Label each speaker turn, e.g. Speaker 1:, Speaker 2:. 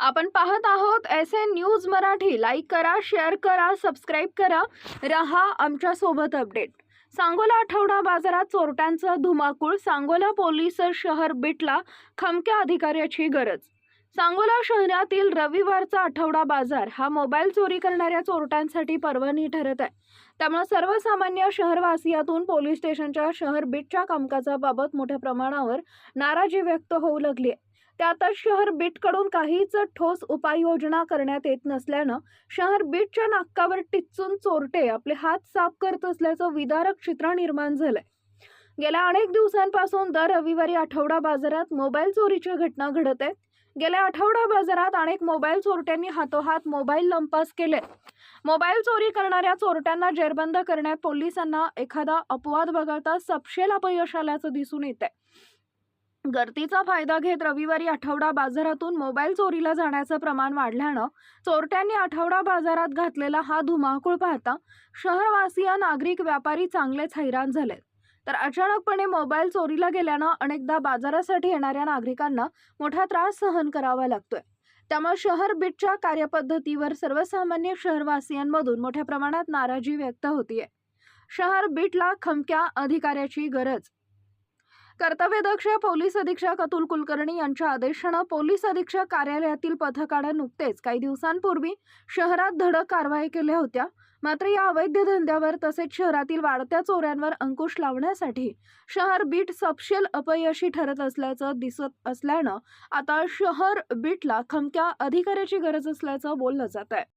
Speaker 1: आपण पाहत आहोत S N news Marathi. Like करा शेअर करा सबस्क्राईब करा. रहा आमच्यासोबत अपडेट सांगोला आठवडा बाजारात चोरट्यांचा धुमाकूळ. सांगोला पोलीस शहर बिटला खमक्या अधिकाऱ्याची गरज. सांगोला शहरातील रविवारचा आठवडा बाजार. हा मोबाईल चोरी करणाऱ्या चोरट्यांसाठी पर्वणी ठरत आहे. त्यामुळे सर्वसामान्य शहरवासियातून पोलीस स्टेशनच्या शहर बीटच्या कामकाजाबाबत मोठ्या प्रमाणावर नाराजी व्यक्त होऊ लागली आहे. त्यातच शहर बीटकडून काहीच ठोस उपाययोजना करण्यात येत नसल्यानं शहर बीटच्या नाकावर टिचून चोरटे आपले हात साफ करत असल्याचं विदारक चित्र निर्माण झालंय. गेल्या अनेक दिवसांपासून दर रविवारी आठवडा बाजारात मोबाईल चोरीच्या घटना घडत आहेत. गेल्या आठवडा बाजारात अनेक मोबाईल चोरट्यांनी हातोहात मोबाईल लंपास केले. मोबाईल चोरी करणाऱ्या चोरट्यांना जेरबंद करण्यात पोलिसांना एखादा अपवाद वगळता सपशेल अपयश आल्याचं दिसून येत आहे गर्दीचा फायदा घेत रविवारी आठवडा बाजारातून मोबाईल चोरीला जाण्याचं प्रमाण वाढल्यानं चोरट्यांनी आठवडा बाजारात घातलेला हा धुमाकूळ पाहता शहरवासीय नागरिक व्यापारी चांगलेच हैराण झालेत. तर अचानकपणे मोबाईल चोरीला गेल्यानं अनेकदा बाजारासाठी येणाऱ्या नागरिकांना मोठा त्रास सहन करावा लागतोय. त्यामुळे शहर बीटच्या कार्यपद्धतीवर सर्वसामान्य शहरवासियांमधून मोठ्या प्रमाणात नाराजी व्यक्त होतीये. शहर बीटला खमक्या अधिकाऱ्याची गरज कर्तव्यदक्ष पोलीस अधीक्षक अतुल कुलकर्णी यांच्या आदेशानं पोलीस अधीक्षक कार्यालयातील पथकानं नुकतेच काही दिवसांपूर्वी शहरात धडक कारवाई केल्या होत्या. मात्र या अवैध धंद्यावर तसेच शहरातील वाढत्या चोऱ्यांवर अंकुश लावण्यासाठी शहर बीट सपशेल अपयशी ठरत असल्याचं दिसत असल्यानं आता शहर बीटला खमक्या अधिकाऱ्याची गरज असल्याचं बोललं जात आहे